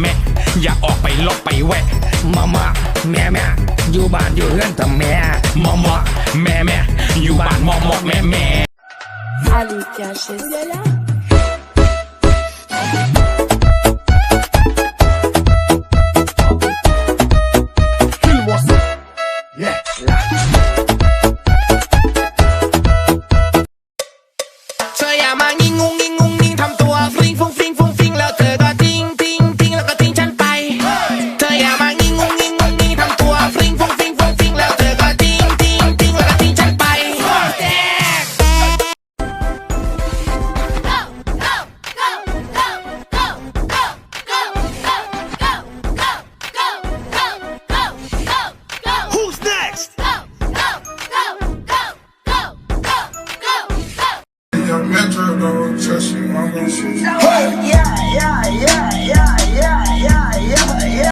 แม่อย่าออกไปลอกไปแวะมามาแม่แม่อยู่บ้านอยู่เรือนแต่แม่มามาแม่แม่อยู่บ้านมอมอแม่แม่ Ali Caches.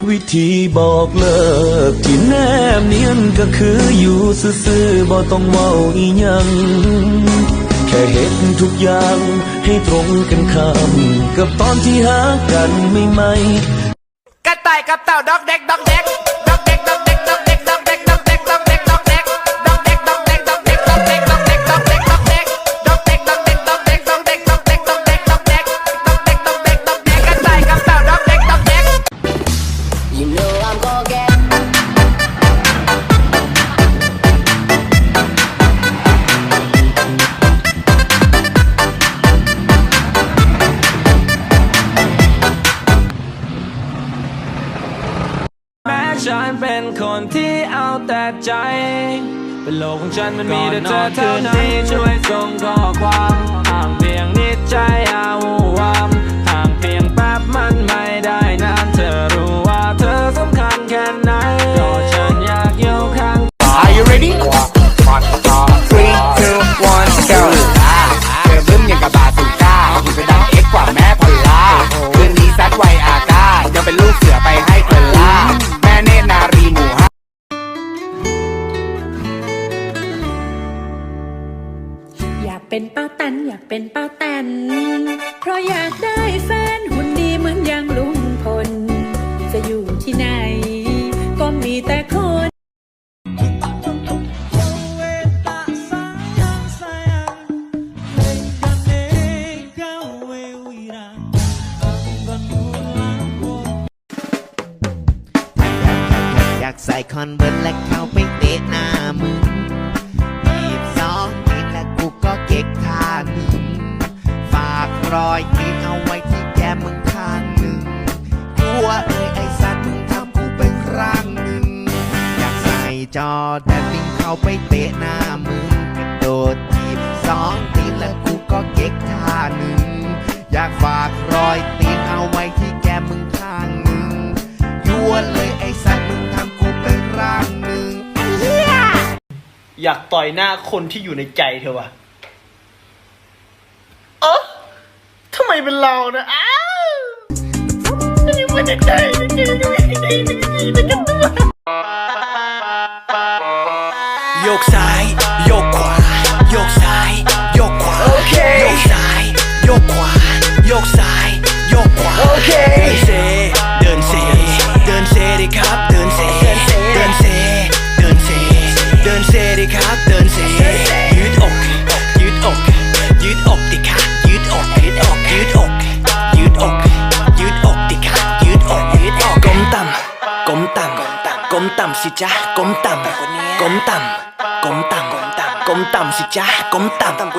วิธีบอกเลิกที่แนบเนียนก็คืออยู่ซื่อๆบ่ต้องเว้าอีหยัง แค่เห็นทุกอย่างให้ตรงกันข้ามกับตอนที่หากันไม่ไม่กระต่ายกับเต่าดอกเด็กดอกเด็ก ฉันเป็นคนที่เอาแต่ใจ เป็นโลกของฉันมันมีแต่เธอเท่านั้นช่วยส่งข้อความห่างเพียงนิดใจอาวู เป็นป้าแตน เพราะอยากได้แฟนหุ่นดีเหมือนอย่างลุงพล จะอยู่ที่ไหน ก็มีแต่คนอยากใส่คอนเวิร์ตและเข้าไปเตะหน้ามึง รอยตีนเอาไว้ที่แก้มมึงข้างหนึ่งกลัวเอ้ยไอ้สัตว์มึงทำกูไปครั้งหนึ่งอยากใส่จอแดนวิ่งเข้าไปเตะหน้ามึงกระโดดทีบสองทีและกูก็เก๊กท่าหนึ่งอยากฝากรอยตีนเอาไว้ที่แก้มมึงข้างหนึ่งยั่วเลยไอ้สัตว์มึงทำกูไปร่างหนึ่งอยากต่อยหน้าคนที่อยู่ในใจเธอวะเออทำ ไมเป็นเรานะอ้าวไม่ได้มาจากใจไม่ได้มาจากใจไม่ได้มาจากตัวโยกซ้ายโยกขวาโยกซ้ายโยกขวาโอเคโยกซ้ายโยกขวาโยกซ้ายโยกขวาโอเคเดินเซเดินเซเดินเซดิครับเดินเซเดินเซเดินเซเดินเซดิครับเดินเซ tầm xì chá cống tầm cống tầm cống tầm cống tầm xì chá cống tầm